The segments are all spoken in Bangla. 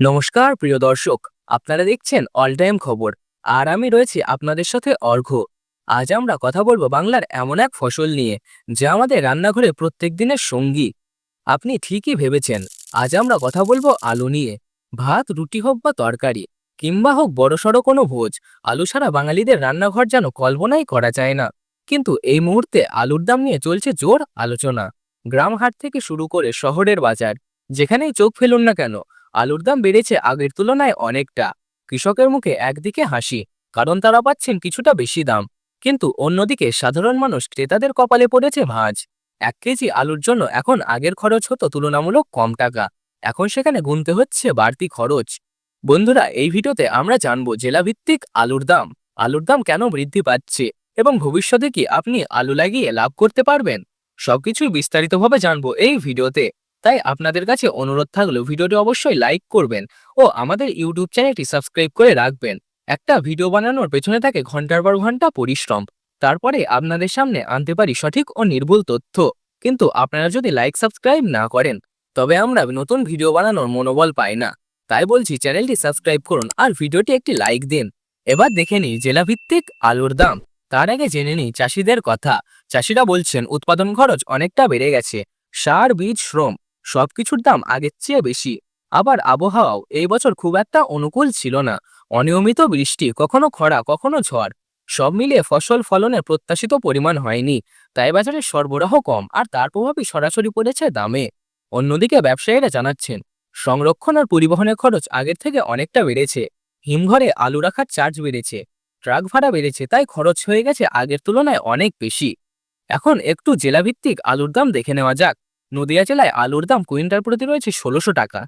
নমস্কার, প্রিয় দর্শক। আপনারা দেখছেন অল টাইম খবর। আর আমি রয়েছি আপনাদের সাথে অর্ঘ্য। আজ আমরা কথা বলব বাংলার এমন এক ফসল নিয়ে, যা আমাদের রান্নাঘরে প্রত্যেক দিনের সঙ্গী। আপনি ঠিকই ভেবেছেন, আজ আমরা কথা বলব আলু নিয়ে। ভাত, রুটি হোক বা তরকারি, কিংবা হোক বড়সড় কোনো ভোজ, আলু ছাড়া বাঙালিদের রান্নাঘর যেন কল্পনাই করা যায় না। কিন্তু এই মুহূর্তে আলুর দাম নিয়ে চলছে জোর আলোচনা। গ্রামহাট থেকে শুরু করে শহরের বাজার, যেখানেই চোখ ফেলুন না কেন আলুর দাম বেড়েছে আগের তুলনায় অনেকটা। কৃষকের মুখে একদিকে হাসি, কারণ তারা পাচ্ছেন কিছুটা বেশি দাম। কিন্তু অন্যদিকে সাধারণ মানুষ ক্রেতাদের কপালে পড়েছে ভাঁজ। এক কেজি আলুর জন্য এখন আগের খরচ হতো তুলনামূলক কম টাকা। এখন সেখানে গুনতে হচ্ছে বাড়তি খরচ। বন্ধুরা, এই ভিডিওতে আমরা জানব জেলাভিত্তিক আলুর দাম আলুর দাম কেন বৃদ্ধি পাচ্ছে এবং ভবিষ্যতে কি আপনি আলু লাগিয়ে লাভ করতে পারবেন? সবকিছুই বিস্তারিতভাবে জানব এই ভিডিওতে। তাই আপনাদের কাছে অনুরোধ থাকলেও ভিডিওটি অবশ্যই লাইক করবেন ও আমাদের ইউটিউব চ্যানেলটি সাবস্ক্রাইব করে রাখবেন। একটা ভিডিও বানানোর পেছনে থাকে ঘণ্টার পর ঘণ্টা পরিশ্রম। তারপরে আপনাদের সামনে আনতে পারি সঠিক ও নির্ভুল তথ্য। কিন্তু আপনারা যদি লাইক, সাবস্ক্রাইব না করেন, তবে আমরা নতুন ভিডিও বানানোর মনোবল পাই না। তাই বলছি চ্যানেলটি সাবস্ক্রাইব করুন আর ভিডিওটি একটি লাইক দিন। এবার দেখে নিই জেলাভিত্তিক আলুর দাম। তার আগে জেনে নিই চাষিদের কথা। চাষিরা বলছেন, উৎপাদন খরচ অনেকটা বেড়ে গেছে। সার, বীজ, শ্রম। সবকিছুর দাম আগের চেয়ে বেশি। আবার আবহাওয়াও এই বছর খুব একটা অনুকূল ছিল না। অনিয়মিত বৃষ্টি, কখনো খরা, কখনো ঝড়, সব মিলিয়ে ফসল ফলনের প্রত্যাশিত পরিমাণ হয়নি। তাই বাজারে সরবরাহ কম আর তার প্রভাবই সরাসরি পড়েছে দামে। অন্যদিকে ব্যবসায়ীরা জানাচ্ছেন, সংরক্ষণ আর পরিবহনের খরচ আগের থেকে অনেকটা বেড়েছে। হিমঘরে আলু রাখার চার্জ বেড়েছে, ট্রাক ভাড়া বেড়েছে, তাই খরচ হয়ে গেছে আগের তুলনায় অনেক বেশি। এখন একটু জেলাভিত্তিক আলুর দাম দেখে নেওয়া যাক। নদিয়া জেলায় আলুর দাম কুইন্টাল প্রতি রয়েছে ষোলোশো টাকা।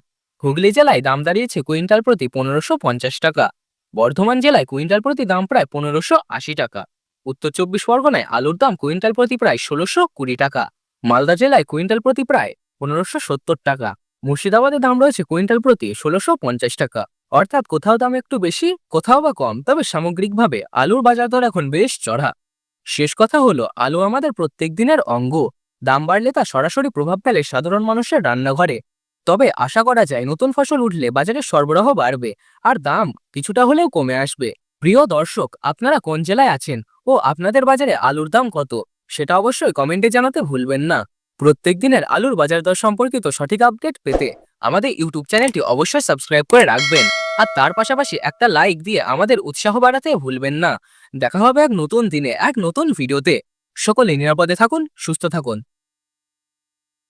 হুগলি জেলায় দাম দাঁড়িয়েছে কুইন্টাল প্রতি পনেরোশো পঞ্চাশ টাকা। বর্ধমান জেলায় কুইন্টাল প্রতি দাম প্রায় পনেরোশো আশি টাকা। উত্তর চব্বিশ পরগনায় আলুর দাম কুইন্টাল প্রতি প্রায় ষোলোশো কুড়ি টাকা। মালদা জেলায় কুইন্টাল প্রতি প্রায় পনেরোশো সত্তর টাকা। মুর্শিদাবাদে দাম রয়েছে কুইন্টাল প্রতি ষোলোশো পঞ্চাশ টাকা। অর্থাৎ কোথাও দাম একটু বেশি, কোথাও বা কম, তবে সামগ্রিকভাবে আলুর বাজার দর এখন বেশ চড়া। শেষ কথা হলো, আলু আমাদের প্রত্যেক দিনের অঙ্গ। দাম বাড়লে তা সরাসরি প্রভাব ফেলে সাধারণ মানুষের রান্নাঘরে। তবে আশা করা যায় নতুন ফসল উঠলে বাজারে সরবরাহ বাড়বে আর দাম কিছুটা হলেও কমে আসবে। প্রিয় দর্শক, আপনারা কোন জেলায় আছেন ও আপনাদের বাজারে আলুর দাম কত? সেটা অবশ্যই কমেন্টে জানাতে ভুলবেন না। প্রত্যেক দিনের আলুর বাজার দর সম্পর্কিত সঠিক আপডেট পেতে আমাদের ইউটিউব চ্যানেলটি অবশ্যই সাবস্ক্রাইব করে রাখবেন। আর তার পাশাপাশি একটা লাইক দিয়ে আমাদের উৎসাহ বাড়াতে ভুলবেন না। দেখা হবে এক নতুন দিনে, এক নতুন ভিডিওতে। সকলে নিরাপদে থাকুন সুস্থ থাকুন।